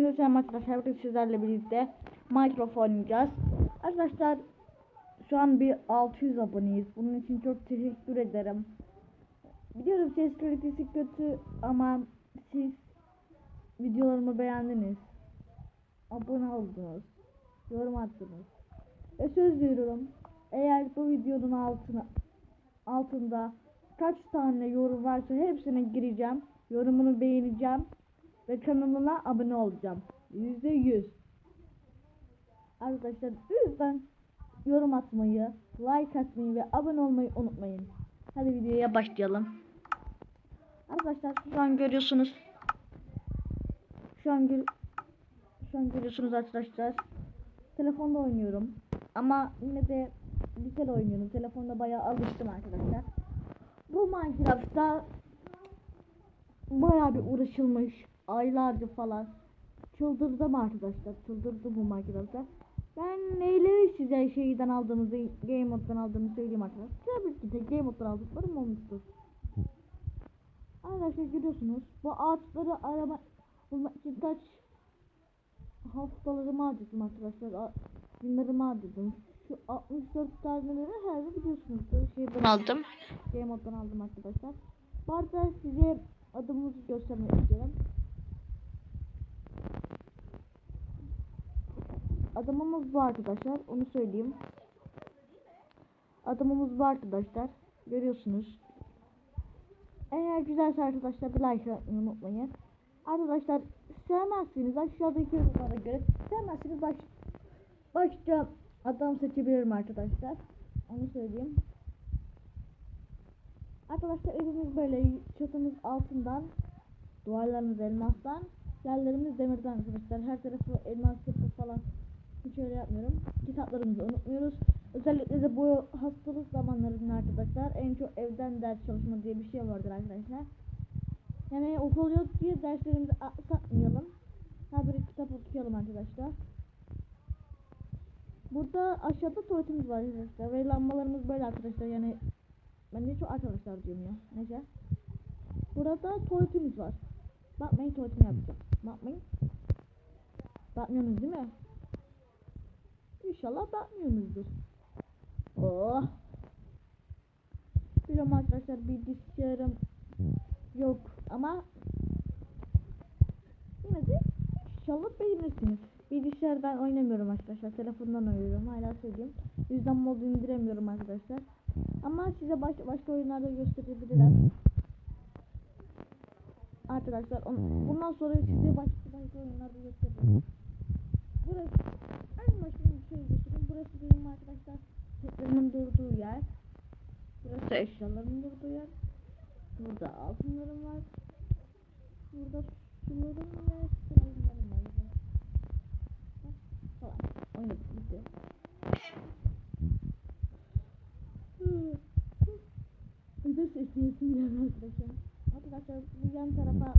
Hepinize selam arkadaşlar. Bugün sizlerle birlikte Minecraft oynayacağız. Arkadaşlar şu an bir 600 aboneyiz. Bunun için çok teşekkür ederim. Biliyorum ses kalitesi kötü ama siz videolarımı beğendiniz. Abone oldunuz. Yorum attınız. Ve söz veriyorum. Eğer bu videonun altına altında kaç tane yorum varsa hepsine gireceğim. Yorumunu beğeneceğim ve kanalına abone olacağım. Yüzde yüz. Arkadaşlar lütfen yorum atmayı, like atmayı ve abone olmayı unutmayın. Hadi videoya başlayalım. Arkadaşlar şu an görüyorsunuz. Şu an gör şu an görüyorsunuz arkadaşlar. Telefonda oynuyorum. Ama yine de güzel oynuyorum. Telefonda bayağı alıştım arkadaşlar. Bu Minecraft'ta bayağı bir uğraşılmış. Aylarca falan. Çıldırdım arkadaşlar. Çıldırdım bu Minecraft'ta. Ben neyleri size şeyden aldığımızı, Game Mode'dan aldığımı söyleyeyim arkadaşlar. Tabii ki de Game Mode'dan aldıklarım olmuştur. Arkadaşlar görüyorsunuz. Bu ağaçları arama bulmak için kaç haftalarımı harcadım arkadaşlar. Günlerimi harcadım. Şu 64 taneleri her biliyorsunuz. Şeyden aldım. Game Mode'dan aldım arkadaşlar. Bu arada size adımımızı göstermek istiyorum. Adımımız bu arkadaşlar. Onu söyleyeyim. Adımımız bu arkadaşlar. Görüyorsunuz. Eğer güzelse arkadaşlar bir like unutmayın. Arkadaşlar sevmezseniz aşağıdaki yorumlara göre sevmezseniz baş, başka adam seçebilirim arkadaşlar. Onu söyleyeyim. Arkadaşlar evimiz böyle çatımız altından duvarlarımız elmastan yerlerimiz demirden arkadaşlar her tarafı elmas yapı falan hiç öyle yapmıyorum kitaplarımızı unutmuyoruz özellikle de bu hastalık zamanlarında arkadaşlar en çok evden ders çalışma diye bir şey vardır arkadaşlar yani okul yok diye derslerimizi aksatmayalım her bir kitap okuyalım arkadaşlar burada aşağıda tuvaletimiz var arkadaşlar ve lambalarımız böyle arkadaşlar yani ben de çok arkadaşlar diyorum ya. Neyse. Burada tuvaletimiz var. Bakmayın tuvaletimi yapacağım. Bakmayın. Bakmıyorsunuz değil mi? İnşallah bakmıyorsunuzdur. Oh. Biliyorum arkadaşlar bilgisayarım yok ama yine de inşallah beğenirsiniz. Bilgisayar ben oynamıyorum arkadaşlar. Telefondan oynuyorum. Hala söyleyeyim. Yüzden modu indiremiyorum arkadaşlar. Ama size baş, başka oyunlarda gösterebilirim. Arkadaşlar on, bundan sonra size başka başka oyunlarda gösteririm. Burası en başta bir şey göstereyim. Burası benim arkadaşlar setlerimin durduğu yer. Burası eşyalarımın durduğu yer. Burada altınlarım var. Burada sularım ve slime'larım var. Falan. Oynadık bitti. Ödül sesliyesim geldi arkadaşlar. Arkadaşlar bu yan tarafa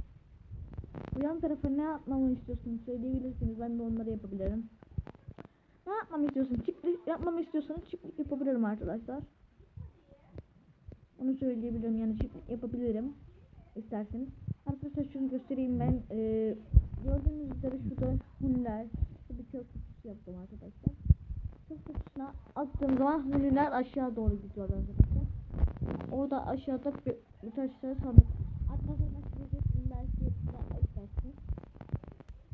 bu yan tarafa ne yapmamı istiyorsunuz söyleyebilirsiniz. Ben de onları yapabilirim. Ne yapmamı istiyorsun? Çiftlik yapmamı istiyorsanız çiftlik yapabilirim arkadaşlar. Onu söyleyebilirim yani çiftlik yapabilirim. isterseniz. Arkadaşlar şunu göstereyim ben. Ee, gördüğünüz üzere şurada hünler bir kök kutusu yaptım arkadaşlar. Kök kutusuna attığım zaman hünler aşağı doğru gidiyor arkadaşlar. Orada aşağıda bir, bir taşları sandık. Arkadaşlar başlayabilirsiniz belki yapmak istersiniz.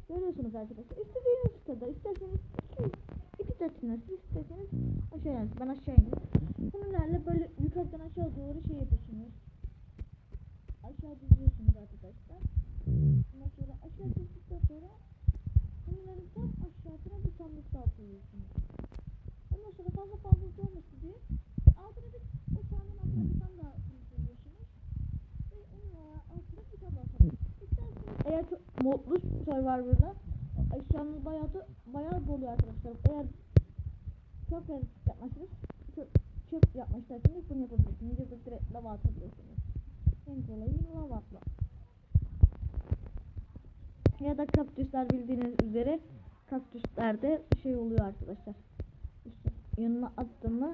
Görüyorsunuz arkadaşlar. İstediğiniz sırada isterseniz iki, taşınız. isterseniz aşağı inirsiniz. Ben aşağı indim. Bunlarla böyle yukarıdan aşağı doğru şey yapıyorsunuz. Aşağı diziyorsunuz arkadaşlar. Ondan sonra aşağı dizdikten sonra bunların tam aşağısına bir sandık daha koyuyorsunuz. Ondan sonra fazla fazla olmasın diye altına bir o sandığın altına bir tane daha koyuyorsunuz. Ve onun altına bir tane daha koyuyorsunuz. İsterseniz eğer çok modlu serverda eşyanız bayağı da bayağı doluyor arkadaşlar. Eğer çok realistik yapmazsanız çok, yapmak isterseniz bunu yapabilirsiniz. Ya da lava atabilirsiniz. En kolayı lava atma. Ya da kaktüsler bildiğiniz üzere kaktüslerde şey oluyor arkadaşlar. İşte yanına attım mı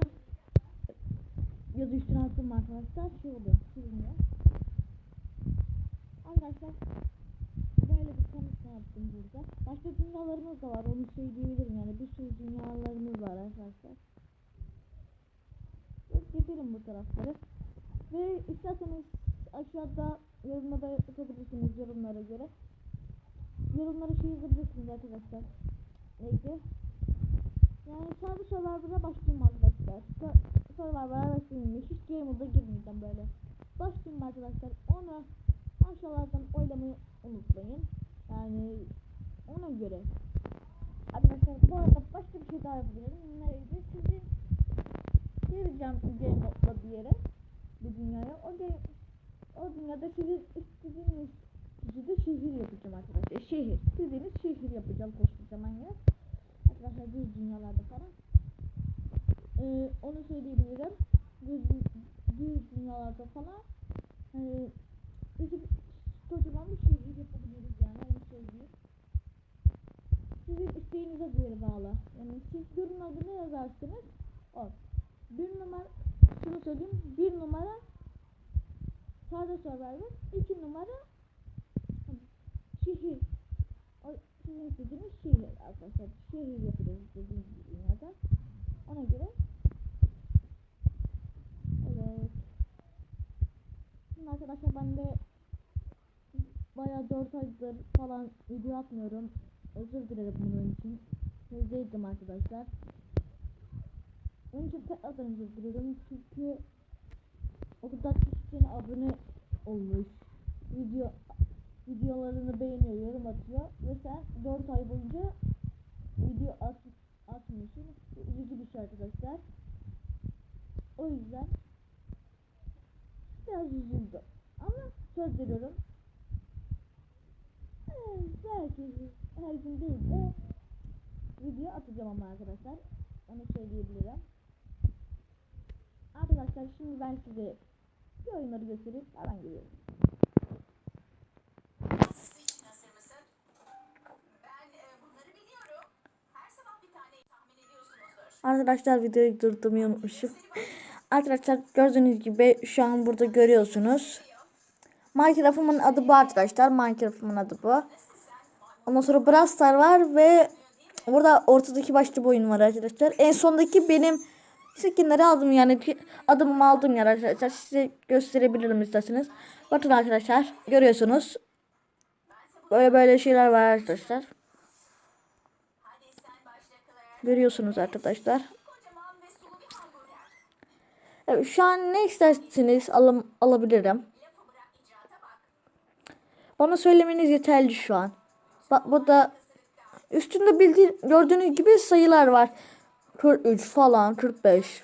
ya da üstüne attım arkadaşlar şey oluyor. Arkadaşlar böyle bir konuşma yaptım burada. Başka dünyalarımız da var onu söyleyebilirim yani bir sürü dünyalarımız var arkadaşlar. Geçelim bu tarafları. Ve isterseniz aşağıda yorumlara yazabilirsiniz yorumlara göre. Yorumlara şey yazabilirsiniz arkadaşlar. Neydi? Yani sadece Survivor'a başlayayım arkadaşlar. Sur- Survivor'a başlayayım. Hiç game moda girmeyeceğim böyle. Başlayayım arkadaşlar. Onu aşağılardan oylamayı unutmayın. Yani ona göre. Arkadaşlar bu arada başka bir şey daha yapabilirim. Neydi? Sizi gireceğim game modla bir yere. Bu dünyaya. O game o dünyada sizin istediğiniz de şehir yapacağım arkadaşlar. Şehir. İstediğiniz şehir yapacağım koşturacağım yine. Arkadaşlar düz dünyalarda falan. Ee, onu söyleyebilirim. Düz, düz dünyalarda falan. Ee, bizim kocaman bir şehir yapabiliriz yani onu söyleyeyim. Sizin isteğinize göre bağlı. Yani siz yorumlarda ne yazarsınız? O. Bir numara şunu söyleyeyim. Bir numara sade survivor. iki numara şehir. O sizin istediğiniz şehir arkadaşlar. Şehir yapacağız dediğim gibi dünyada. Ona göre Evet. Şimdi arkadaşlar ben de bayağı 4 aydır falan video atmıyorum. Özür dilerim bunun için. Evdeydim arkadaşlar. Onun için tekrardan özür dilerim. Çünkü o kadar kişi abone olmuş. Video videolarını beğeniyor, yorum atıyor ve sen 4 ay boyunca video at, atmıyorsun. Üzücü bir şey arkadaşlar. O yüzden biraz üzüldüm. Ama söz veriyorum. Belki her gün değil de video atacağım ama arkadaşlar. Onu söyleyebilirim. Arkadaşlar şimdi ben size bir oyunları göstereyim. Hemen geliyorum. Arkadaşlar videoyu durdurmayı unutmuşum. Arkadaşlar gördüğünüz gibi şu an burada görüyorsunuz. Minecraft'ımın adı bu arkadaşlar. Minecraft'ımın adı bu. Ondan sonra Brawl Star var ve burada ortadaki başlı bir oyun var arkadaşlar. En sondaki benim skinleri aldım yani adımımı aldım yer arkadaşlar. Size gösterebilirim isterseniz. Bakın arkadaşlar görüyorsunuz. Böyle böyle şeyler var arkadaşlar. Görüyorsunuz arkadaşlar. Evet, şu an ne isterseniz alım, alabilirim. Bana söylemeniz yeterli şu an. Bak burada üstünde bildiğin gördüğünüz gibi sayılar var. 43 falan 45.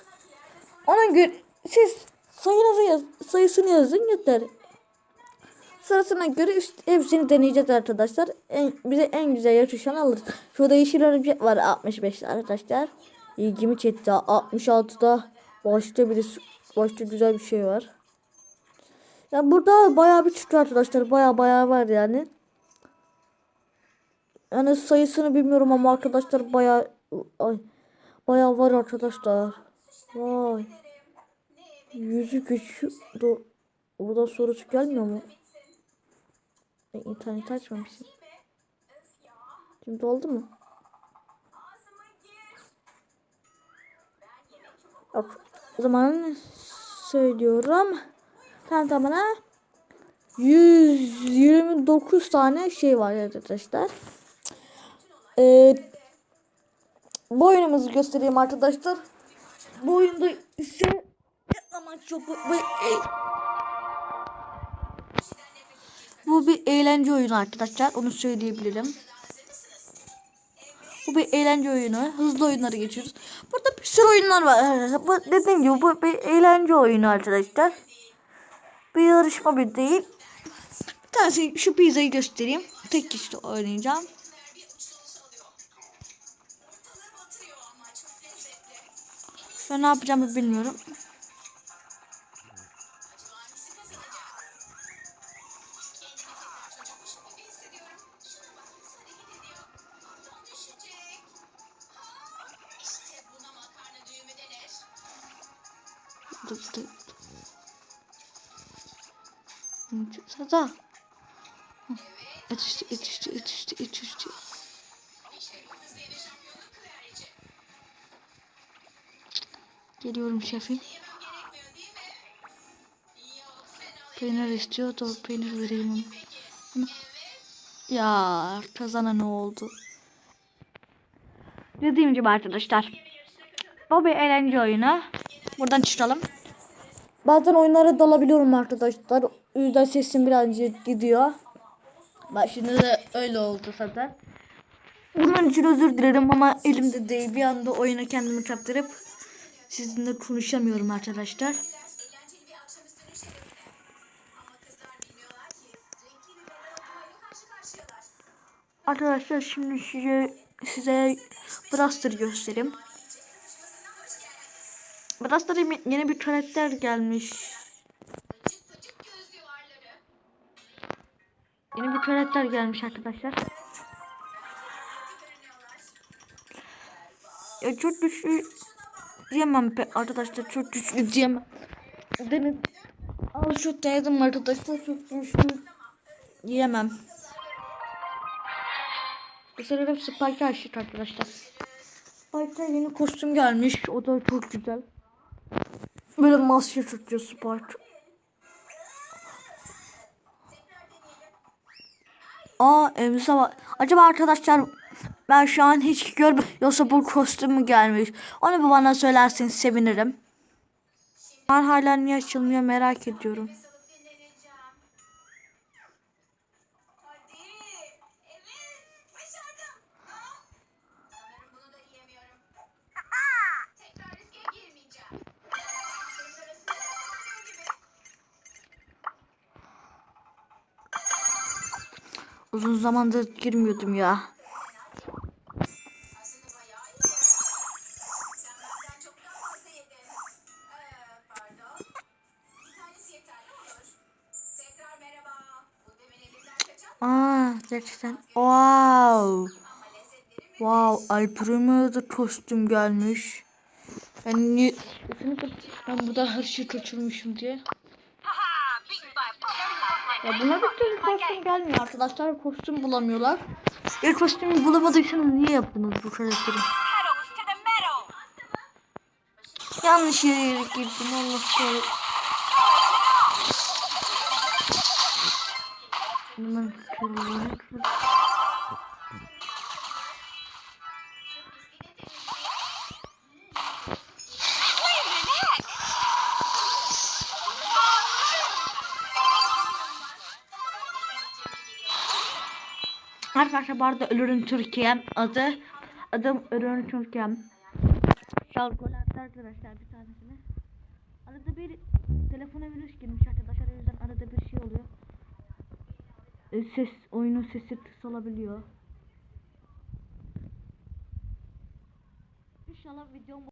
Ona göre siz sayınızı yaz, sayısını yazın yeter. Sırasına göre üst, hepsini deneyeceğiz arkadaşlar. En, bize en güzel yakışan alır. Şurada yeşil örümcek var 65 arkadaşlar. İlgimi çekti. 66'da başta bir başta güzel bir şey var. Ya burada bayağı bir çıktı arkadaşlar. Bayağı bayağı var yani. Yani sayısını bilmiyorum ama arkadaşlar bayağı ay bayağı var arkadaşlar. Vay. Yüzü güç do Burada sorusu gelmiyor mu? E, internet açmamışım. Öf ya. Şimdi oldu mu? Yok. O zaman söylüyorum. Tamam ha. 129 tane şey var arkadaşlar. Ee, bu oyunumuzu göstereyim arkadaşlar. Bu oyunda ise ama çok bu, bu, e- bu bir eğlence oyunu arkadaşlar. Onu söyleyebilirim. Bu bir eğlence oyunu. Hızlı oyunları geçiyoruz. Burada bir sürü oyunlar var. Bu dediğim gibi bu bir eğlence oyunu arkadaşlar. Bir yarışma bir değil. Bir tanesi şu pizzayı göstereyim. Tek kişi oynayacağım. Ben ne yapacağımı bilmiyorum. Acaba hangisi Sada. Yetişti, yetişti, yetişti, yetişti. Geliyorum şefim. Peynir istiyor da peynir vereyim ona. Ya kazana ne oldu? Dediğim gibi arkadaşlar. Bu bir eğlence oyunu. Buradan çıkalım. Bazen oyunlara dalabiliyorum arkadaşlar. O yüzden sesim birazcık gidiyor. Bak şimdi de öyle oldu zaten. Bunun için özür dilerim ama elimde değil. Bir anda oyuna kendimi kaptırıp sizinle konuşamıyorum arkadaşlar. Arkadaşlar şimdi size size Braster göstereyim. Braster'a yeni bir karakter gelmiş. Karakter gelmiş arkadaşlar. Ya çok güçlü diyemem pe arkadaşlar çok güçlü diyemem. Demin al şu denedim arkadaşlar çok güçlü diyemem. Bu sefer Spike'a aşık arkadaşlar. Spike'a yeni kostüm gelmiş. O da çok güzel. Böyle maske tutuyor Spike. Aa elbise var. Acaba arkadaşlar ben şu an hiç görmedim. Yoksa bu kostüm mü gelmiş? Onu bana söylerseniz sevinirim. Ben hala niye açılmıyor merak ediyorum. Bu demin elimden kaçan Aa gerçekten. Wow. Wow. Alper'ime kostüm gelmiş. Ben niye... Ben burada her şeyi kaçırmışım diye. Ya buna bir türlü kostüm gelmiyor arkadaşlar. Kostüm bulamıyorlar. Bir kostümü bulamadıysanız niye yaptınız bu karakteri? Yanlış yere girdim Allah korusun. Hemen kırılıyor. Arkadaşlar bu arada Ölürüm Türkiye'm adı adım Ölürüm Türkiye'm. Şarkılarda arkadaşlar bir tanesini. Arada bir telefona virüs girmiş arkadaşlar o yüzden arada bir şey oluyor. E, ses oyunun sesi kısalabiliyor. İnşallah videom